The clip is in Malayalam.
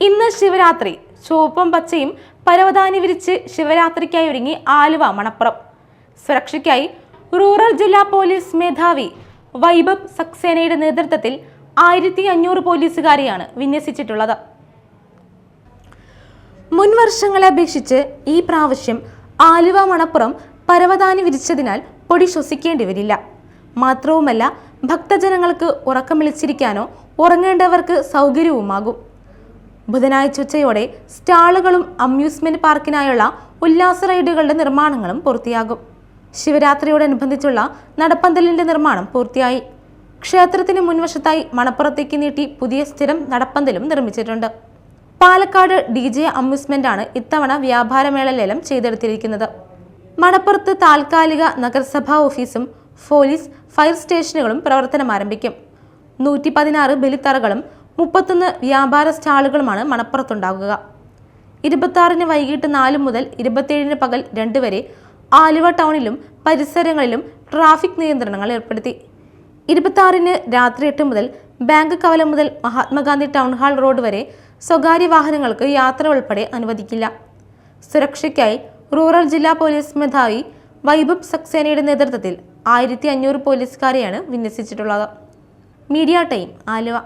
ഇന്ന് ശിവരാത്രി. ചുവപ്പും പച്ചയും പരവതാനി വിരിച്ച് ശിവരാത്രിക്കായി ഒരുങ്ങി ആലുവ മണപ്പുറം. സുരക്ഷയ്ക്കായി റൂറൽ ജില്ലാ പോലീസ് മേധാവി വൈഭവ് സക്സേനയുടെ നേതൃത്വത്തിൽ ആയിരത്തി അഞ്ഞൂറ് പോലീസുകാരെയാണ് വിന്യസിച്ചിട്ടുള്ളത്. മുൻ വർഷങ്ങളെ അപേക്ഷിച്ച് ഈ പ്രാവശ്യം ആലുവ മണപ്പുറം പരവതാനി വിരിച്ചതിനാൽ പൊടി ശ്വസിക്കേണ്ടി വരില്ല. മാത്രവുമല്ല ഭക്തജനങ്ങൾക്ക് ഉറക്കം വിളിച്ചിരിക്കാനോ ഉറങ്ങേണ്ടവർക്ക് സൗകര്യവുമാകും. ബുധനാഴ്ച ഉച്ചയോടെ സ്റ്റാളുകളും അമ്യൂസ്മെന്റ് പാർക്കിനായുള്ള ഉല്ലാസ റൈഡുകളുടെ നിർമ്മാണങ്ങളും പൂർത്തിയാകും. ശിവരാത്രിയോടനുബന്ധിച്ചുള്ള നടപ്പന്തലിന്റെ നിർമ്മാണം പൂർത്തിയായി. ക്ഷേത്രത്തിന് മുൻവശത്തായി മണപ്പുറത്തേക്ക് നീട്ടി പുതിയ സ്ഥിരം നടപ്പന്തലും നിർമ്മിച്ചിട്ടുണ്ട്. പാലക്കാട് ഡി ജെ അമ്യൂസ്മെന്റ് ആണ് ഇത്തവണ വ്യാപാരമേള ലേലം ചെയ്തെടുത്തിരിക്കുന്നത്. മണപ്പുറത്ത് താൽക്കാലിക നഗരസഭാ ഓഫീസും പോലീസ് ഫയർ സ്റ്റേഷനുകളും പ്രവർത്തനം ആരംഭിക്കും നൂറ്റി പതിനാറ് ബലിത്തറകളും മുപ്പത്തൊന്ന് വ്യാപാര സ്റ്റാളുകളുമാണ് മണപ്പുറത്തുണ്ടാകുക ഇരുപത്തി വൈകിട്ട് നാല് മുതൽ ഇരുപത്തിയേഴിന് പകൽ രണ്ട് വരെ ആലുവ ടൗണിലും പരിസരങ്ങളിലും ട്രാഫിക് നിയന്ത്രണങ്ങൾ ഏർപ്പെടുത്തി. ഇരുപത്തി രാത്രി എട്ട് മുതൽ ബാങ്ക് കവല മുതൽ മഹാത്മാഗാന്ധി ടൗൺ ഹാൾ റോഡ് വരെ സ്വകാര്യ വാഹനങ്ങൾക്ക് യാത്ര ഉൾപ്പെടെ അനുവദിക്കില്ല. സുരക്ഷയ്ക്കായി റൂറൽ ജില്ലാ പോലീസ് മേധാവി വൈഭവ് സക്സേനയുടെ നേതൃത്വത്തിൽ ആയിരത്തി അഞ്ഞൂറ് പോലീസുകാരെയാണ് വിന്യസിച്ചിട്ടുള്ളത്. Media time Aluva.